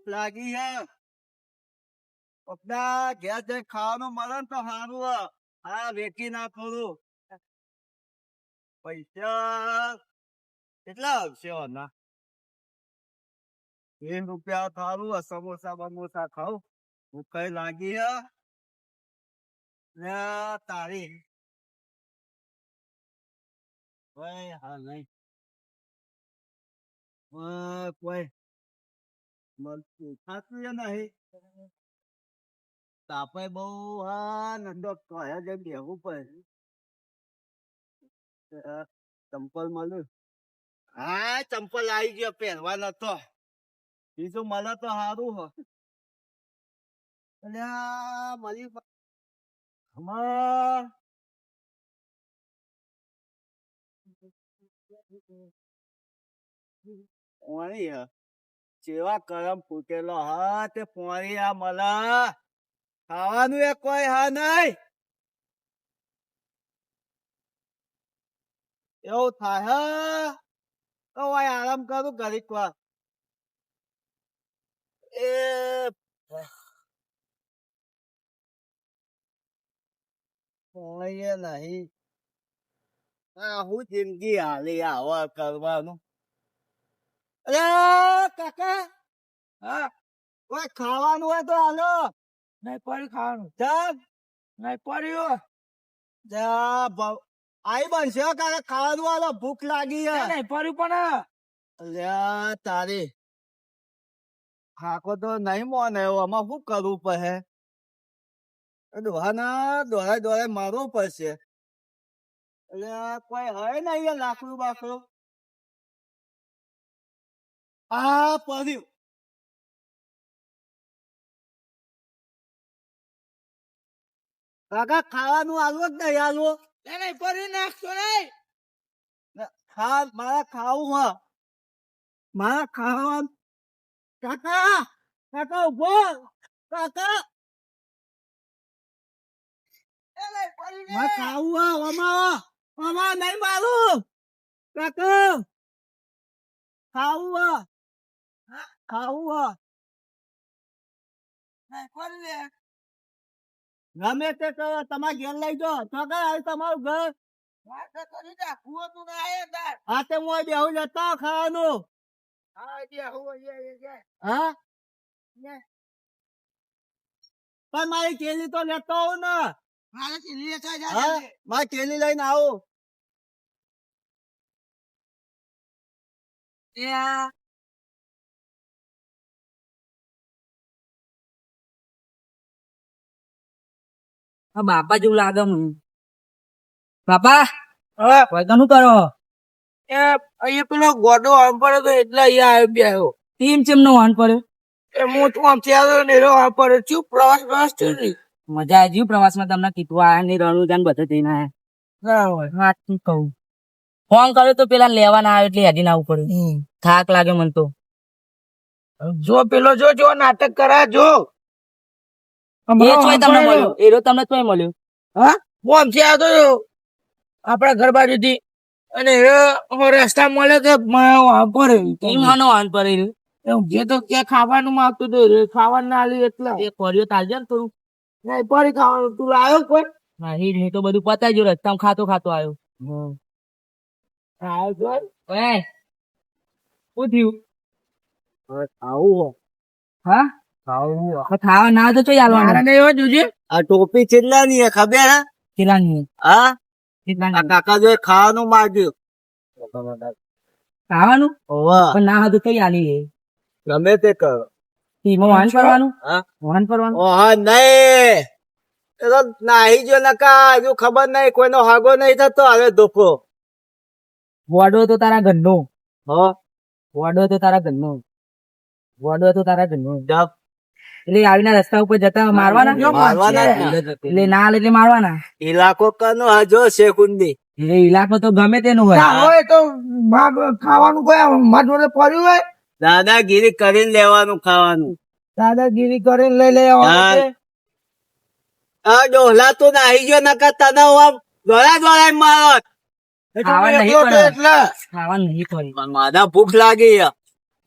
ભૂખ લાગી હે. પપ્પા ઘેર જઈ ખાવાનું મળે ને તો સારું હા. વેચી ના થોડું. પૈસા કેટલા આવશે ના વીસ રૂપિયા થારું સમોસા, બમોસા ખાવ ભૂખ લાગી હે? તારી. કોઈ હા નહીં. કોઈ. ચંપલ મળ્યું. હા, ચંપલ આવી ગયો, પહેરવાનો તો. બીજું મળે તો સારું હો. અલ્યા મળી હમણાં જેવા કરમ ફૂટેલો હા તે પોણી આ મલા. ખાવાનું એ કોઈ હા નહીં. એવું થાય તો ભાઈ આરામ કરું ઘડીક વાર. એ પોણી નહીં. આ હું જિંદગી હાલી આવા કરવાનું. અરે કાકા હા ઓય ખાવાનું હોય તો હાલો. નહીં પડ્યું ખાવાનું. ચાલ નહીં પડ્યું. જા આઈ બનશે કાકા ખાવાનું હાલો ભૂખ લાગી હે. નહીં પડ્યું પણ અલ્યા તારી. ખાકો તો નહીં મોને આમાં શું કરવું પડે? દોહાના દોડા દોડા મારવું પડશે. એટલે કોઈ હોય નહીં લાકડું બાકડું. આ પડ્યું કાકા ખાવાનું આલવો જ નહીં આલવો નહીં નહીં ખા મારા ખાવું હા મારા ખાવા કાકા કાકા ઊભો કાકા ખાવું હા અમા અમા નહીં મારું કાકા ખાવું હ ખાવું ગમે તે તમારે ઘેર લઈ જાઓ. તો કઈ આવ્યું તમારું ઘર. તો હું બેહું ખાવાનું. હા જે જે. પણ મારી કેલી તો લેતો આવું ને. મારે ચીલી છે હા? મારી કેલી લઈને આવું. જા આ બાપા જેવું લાગે મને. બાપા હા. વૈકનું કરો? એ અહીંયા પેલો ગોડો આમ પડે તો એટલે અહીંયા આવી આવ્યો. ટીમ ચેમ નો આમ પડ્યો એ હું તો આમ થયા ને રહ્યો આમ પડ્યો ચૂપ પ્રવાસ પ્રવાસ થયો ને? મજા આવી પ્રવાસમાં તમને કીધું આયા ને રણું જાન બધે જઈને આયા. વાત શું કહું? ફોન કર્યો તો પેલા લેવા ના આવે એટલે હેડી ના આવવું પડ્યું થાક લાગે મને તો. જો પેલો જો જો નાટક કરા જો. એ ચોય તમને મળ્યો. એરો તમને ચોય મળ્યો. હું? આમથી આવતો આપણા ઘર બાજુથી. અને રસ્તા મળે કે પર વાન જે તો ક્યાં ખાવાનું માંગતું હતું ખાવાનું ના આલ્યું એટલે. એ કર્યો તાલજે ને થોડું. નહીં પડી ખાવાનું. તું આવ્યો કોઈ? તો બધું પતાઈ ગયું. રસ્તામાં ખાતો ખાતો આવ્યો. શું થયું? આવું હા. તો ખાવા ના તો મારે આલવાનું નહીં જોજે આ ટોપી કેટલા ની હે ખબર હે? કેટલાની હા? આ કાકા જો ખાવાનું માંગ્યું. ખાવાનું? ઓવા પણ ના હતું કઈ આલી ગમે તે કરો. ટીમો વાન કરવાનું હા? વાન કરવાનું ઓહા નહીં. એ તો નાહી જો નકા હજુ ખબર નહીં કોઈનો હાગો નહીં થતો હવે ધોકો. વડો તો તારા ઘરનો. હો? વડો તો તારા ઘરનો. વડો તો તારા ઘરનો. જપ એટલે આવીને રસ્તા ઉપર જતા મારવાના? મારવાના એટલે ના એટલે મારવાના. ઇલાકો કનો હજો શેકુંડી એટલે ઇલાકો તો ગમે તેનું હોય. હોય તો ખાવાનું કોઈ મારા જોડે પડ્યું હોય? દાદાગીરી કરીને લેવાનું ખાવાનું. દાદાગીરી કરીને લઈ લેવાનું હા. આ ડોહલા તો આવી ગયો નકા તને આમ દોડા મારો. એટલે ખાવા નહીં ભૂખ લાગી હે.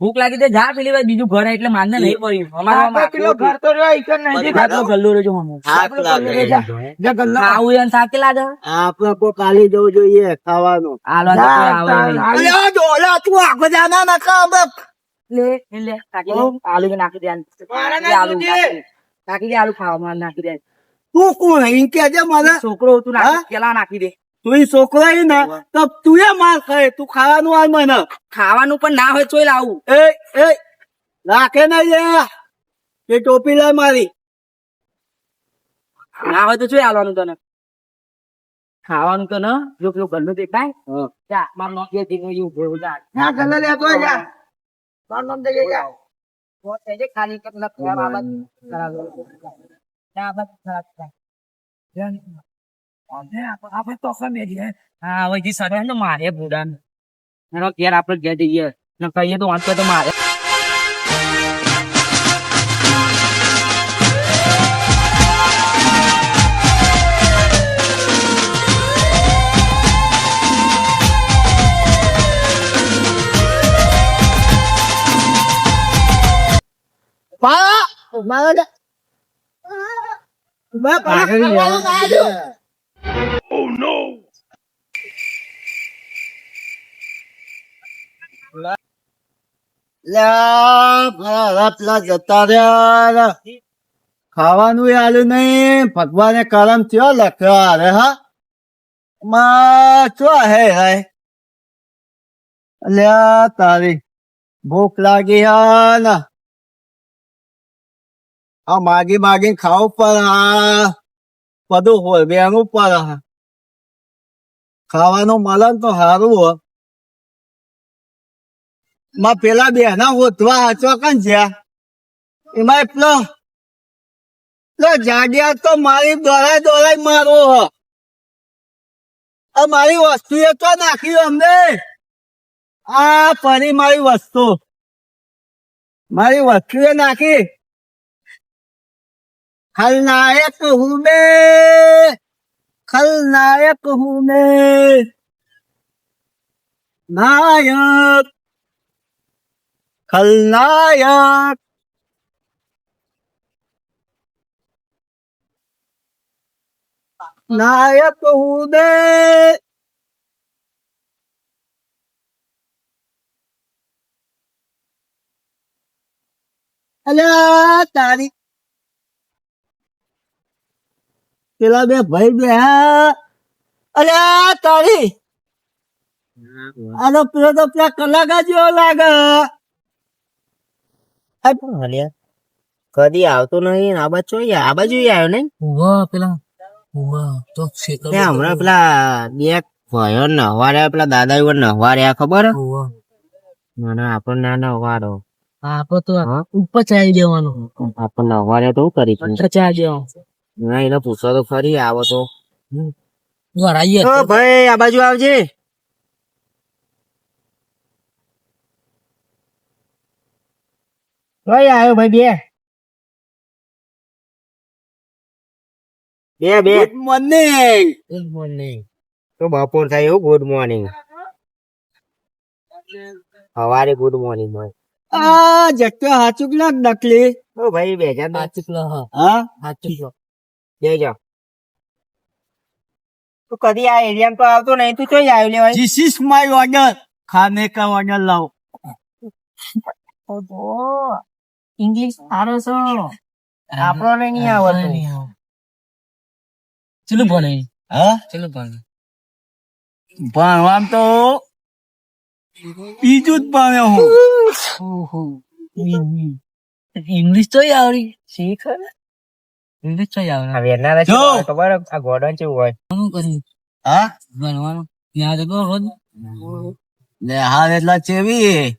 ભૂખ લાગી તો જા પેલી વાર બીજું ઘર એટલે માનને નહીં પડ્યું અમારે આમ આપણે પેલો ઘર તો રહ્યો ઈ નજીક આટલો ગલ્લો રહેજો હમણાં. થાક લાગે જા ગલ્લો. ખાવું એને થાક લાગે આપડે કોઈ કાલી જવું જોઈએ ખાવાનું. આલો તો આવે નહીં. ડોલા તું આખો જાના ના લે લે, કાકી આલુ નાખી દે આલુ દે. આલુ ખાવામાં નાખી દે. તું કોણ કે જે મને? છોકરો તું નાખી કેલા નાખી દે. તું છોકરો ને તો તું એ માર ખાય તું ખાવાનું આવે મને. ખાવાનું પણ ના હોય તોય લાવું. એ એ રાખે ને એ ટોપી લે મારી. ના હોય તો ચોઈ આવવાનું તને. ખાવાનું તો ન જો પેલું ઘરનું દેખાય. ચા માર મારું નામ કે દીનો યુ ભોળો જા. ના ગલ્લો લે તો જા. માર નામ દે જા. બહુ તેજે ખાલી કે પેલા બાબત ખરાબ ના આવાજ ખરાબ થાય. આપણે આપણે તો ખમે છે. હા હવે જે સરે ને મારે બુડાન એનો ઘેર આપણે ઘેર જઈએ ને કહીએ તો વાંચો તો મારે મારા મારા મેં પાછળ લ્યા, no! જતા ખાવાનું આલ્યું નહીં. ભગવાને કરમ થયો લખ્યો અરે હા. માં ચો હે હે? અલ્યા તારી ભૂખ લાગી હા માગી માગી ખાવું પણ આ બધું હોય બેનું પર ખાવાનું મળે તો સારું હોયમાં પેલા બેના હોતવા હાચો કન છે? એમાં એટલો એટલો જાડિયા તો મારી દોરાય દોરાય મારો આ મારી વસ્તુ એ તો નાખી અમને. આ પરી મારી વસ્તુ. મારી વસ્તુ એ નાખી. खलनायक हूँ मैं खलनायक हूँ मैं नायक खलनायक नायक हूँ मैं अला तारीख પેલા બે ભાઈ બે અરે તારી. આનો પેલો તો પેલા કલાકાર જેવો લાગે. કદી આવતો નહીં આ બાજુ આ બાજુ આવ્યો નહીં? વાહ પેલા. ઉવા તો હમણાં પેલા બે ભયો નહવાર્યા પેલા દાદા એવા નહવાર્યા ખબર? મને આપણને ના નહવારો. આપો તો હા? ઉપર ચાલી દેવાનું. આપણને નહવાર્યા તો કરી ઉપર ચાલી દેવાનું. ના એને પૂછો તો ખરી આવો તો. ભાઈ આ બાજુ આવજે. ભાઈ આવ્યો ભાઈ બે. બે બે. ગુડ મોર્નિંગ ગુડ મોર્નિંગ તો બપોર થાય એવું ગુડ મોર્નિંગ સવારે ગુડ મોર્નિંગ હોય. આ જગ્યા હાચુકલા નકલી ઓ ભાઈ બેજા હાચુકલા હા? જઈ તું કદી આ એરિયામાં તો આવતો નહીં તું કઈ આવ્યો લેવાય. ધીસ ઇઝ માય ઓર્ડર ખાને કા ઓર્ડર લાવો. ઓહો. ઇંગ્લિશ સારો છો. આપણો નહીં આવડતું. ચલો ભણે? હા? ચલો ભણે? ભણવામ તો બીજું જ ભણે હું. ઇંગ્લિશ તો આવડી. શીખ ને. ઇંગ્લિશ તો આવડે જો. શું હોય ખબર? હે? આ ગોડન કેવું હોય. શું કરી? હા? ભણવાનું યાદ કરો રોજ લે હાલ એટલા ચેવી?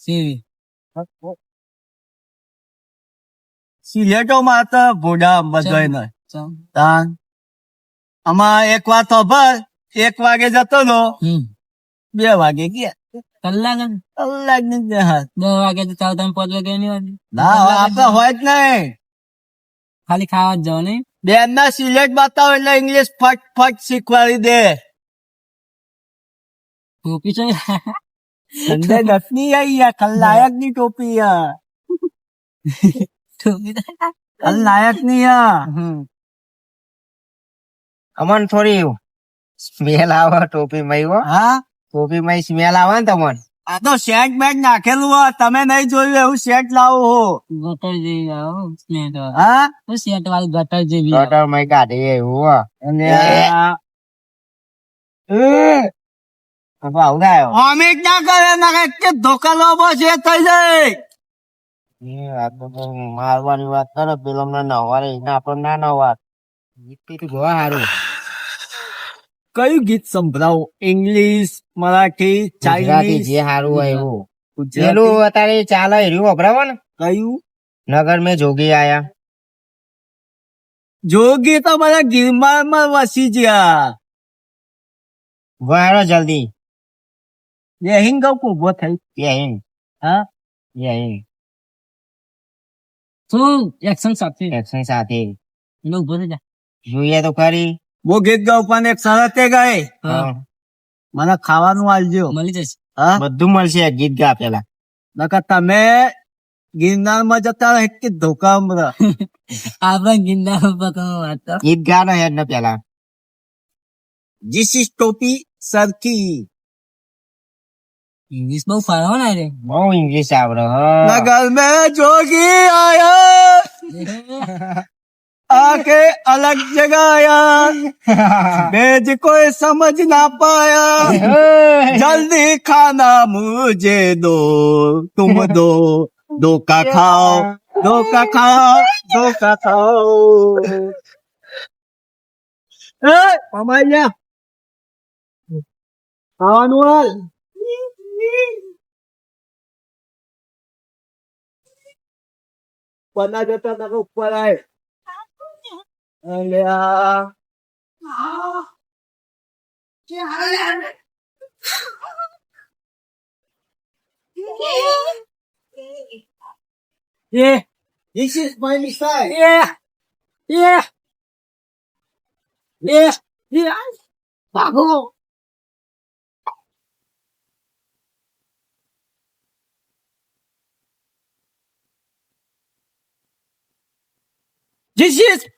સીવી સિલેટો માતા ભૂડા બધાય ચાલ તાન. આમાં એક વાત ખબર એક વાગે જતો નો હમ. બે વાગે ગયા. કલાક જ. કલાકની જ હાથ દસ વાગે તો ચાલ તમે પાંચ વાગે નહીં ના આપડે હોય જ નહીં. ખાલી ખાવા જ જાઓ નહીં બેન ના સિલેટ બતાવો એટલે ઇંગ્લિશ ફટ ફટ શીખવાડી દે. ટોપી છે? સંજય દત્તની આઈ યાર ખલનાયકની ટોપી યાર. ખલનાયકની યાર. અમન થોડી સ્મેલ આવે ટોપી માં હા. ટોપી માં સ્મેલ આવે ને તમન? આ તો શેટ બેટ નાખેલું હોય તમે નહીં જોયું એવું શેટ લાવો હો. ગટર જેવી આવો સ્નેટ હા? સેટ વાળી ગટર જેવી ગટર મે કાઢી એવું હો અને. ના ના કરે ના કે ધોકા લોબો છે થઈ જાય. મારવાની વાત કરે પેલો ના નવારે એને ના નવાર ગોવા સારું કયું ગીત સંભળાવું ઇંગ્લિશ મરાઠી ગુજરાતી ચાઇનીઝ જે સારું હોય એવું. ગુજરાતી. પેલું અત્યારે ચાલે રહ્યું વપરાવો ને કયું? નગર મેં જોગી આયા. જોગી તો બધા ગિરમારમાં વસી ગયા. વાળો જલ્દી. વેહિંગ ગૌ ઊભો થઈ. યહીન હા? યહીન શું? એક્શન સાથે. એક્શન સાથે. એનો ઊભો થઈ જા. જોઈએ તો ખરી. वो ગીત ગાઉં પણ એક શરતે ગઈ હા. મને ખાવાનું આલજો મળી જશે હા બધું મળશે ગીત ગા પેલા નકર તમે ગિરનાર માં જતા રહે કે ધોકા હમણાં આપણા ગિંદા પકડો વાત તો ગીત ગા નો હેડ ને પેલા જીસ ઇઝ ટોપી સરખી ઇંગ્લિશ બહુ ફાળો ને રે બહુ ઇંગ્લિશ આવડે હ नगर में जोगी आया आके अलग जगाया बेज कोई समझ ना पाया जल्दी खाना मुझे दो तुम दो दो का खाओ दो का खाओ दो का खाओ मामा खावानुआल पन्ना जता नका ऊपर आहे અલ્યા Yeah, This is my mistake. yeah, yeah, yeah, yeah. ભાગો This is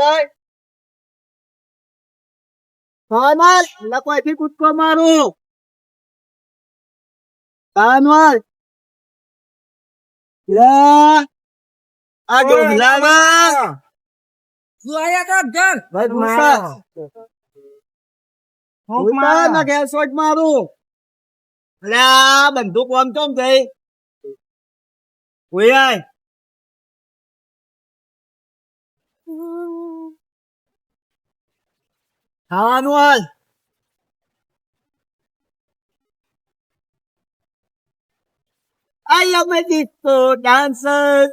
લાય એટલે કોઈથી કૂદકો મારું. આ ના ઘેર બંદૂક આમ કેમ થઈ? ઓય આય. ખાવાનું હાલ I am a disco dancer.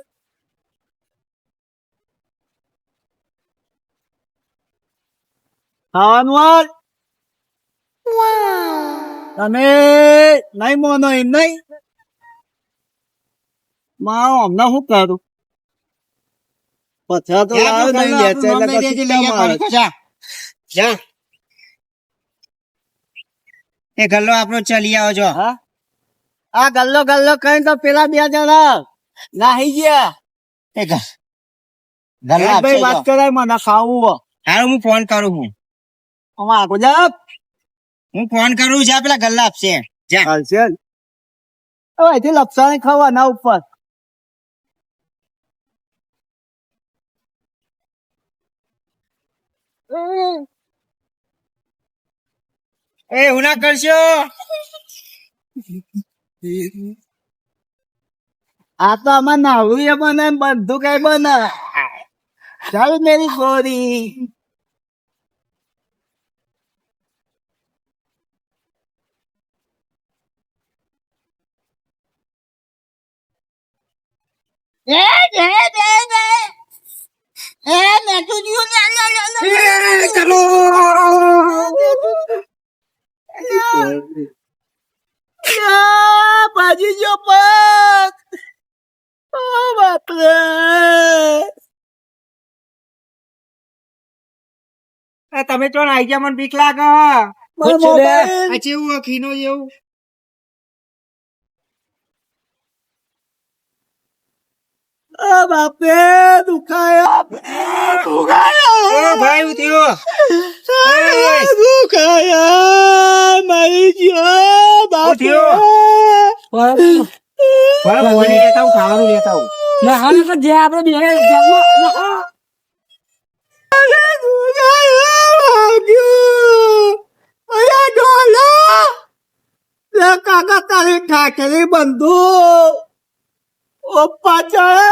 હાલ તમે નહીં મોનો એમ નહીં મારો હમણાં શું કરું પછા તો લાવ્યો નહીં જા. એ ગલ્લો આપણો ચલી આવો જો. હા? આ ગલ્લો ગલ્લો કઈ તો પેલા બે જણા નાહી ગયા. એ ગલ્લો ભાઈ વાત કરાય મને ખાવું. હારું હું ફોન કરું હું આગો જા હું ફોન કરું જા પેલા ગલ્લા આપશે. જા. ચાલશે હવે અહીંથી લપસાણી ખાવાના ઉપર. એ હુના કરશો? આ તો આમાં નાવું એ બને બધું કઈ બને. ચાલ મેરી ગોરી. એ દે દે દે એ. મેં ચાલો ભાજી જો પગ ઓ બાપરે તમે તો આઈ ગયા મને બીક લાગે પછી એવું ખીનો જેવું બાપે દુખાયા. દુખાયા. ભાઈ થયો દુખાયા. મરી ગયો બાપે. બરાબર પાણી લેતા હું ખાવાનું લેતા હું ના હા નકર જે આપણે બે કાકા તારી ઠાકરી બંધુ. ઓપ્પા ચડે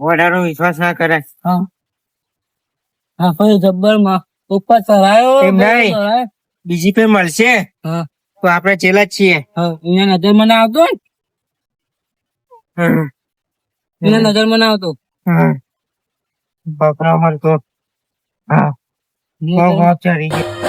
વધારો વિશ્વાસ ના કરે. હા. હા જબ્બરમાં ઉપર ચલાયો એમ નહીં. બીજી પે મળશે? હા. તો આપણે ચેલા જ છીએ. હા. એને નજર મને આવતો ને? હમ. એને નજર મને આવતો? હમ. બકરા મળતો હા. બહુ ચડી ગઈ.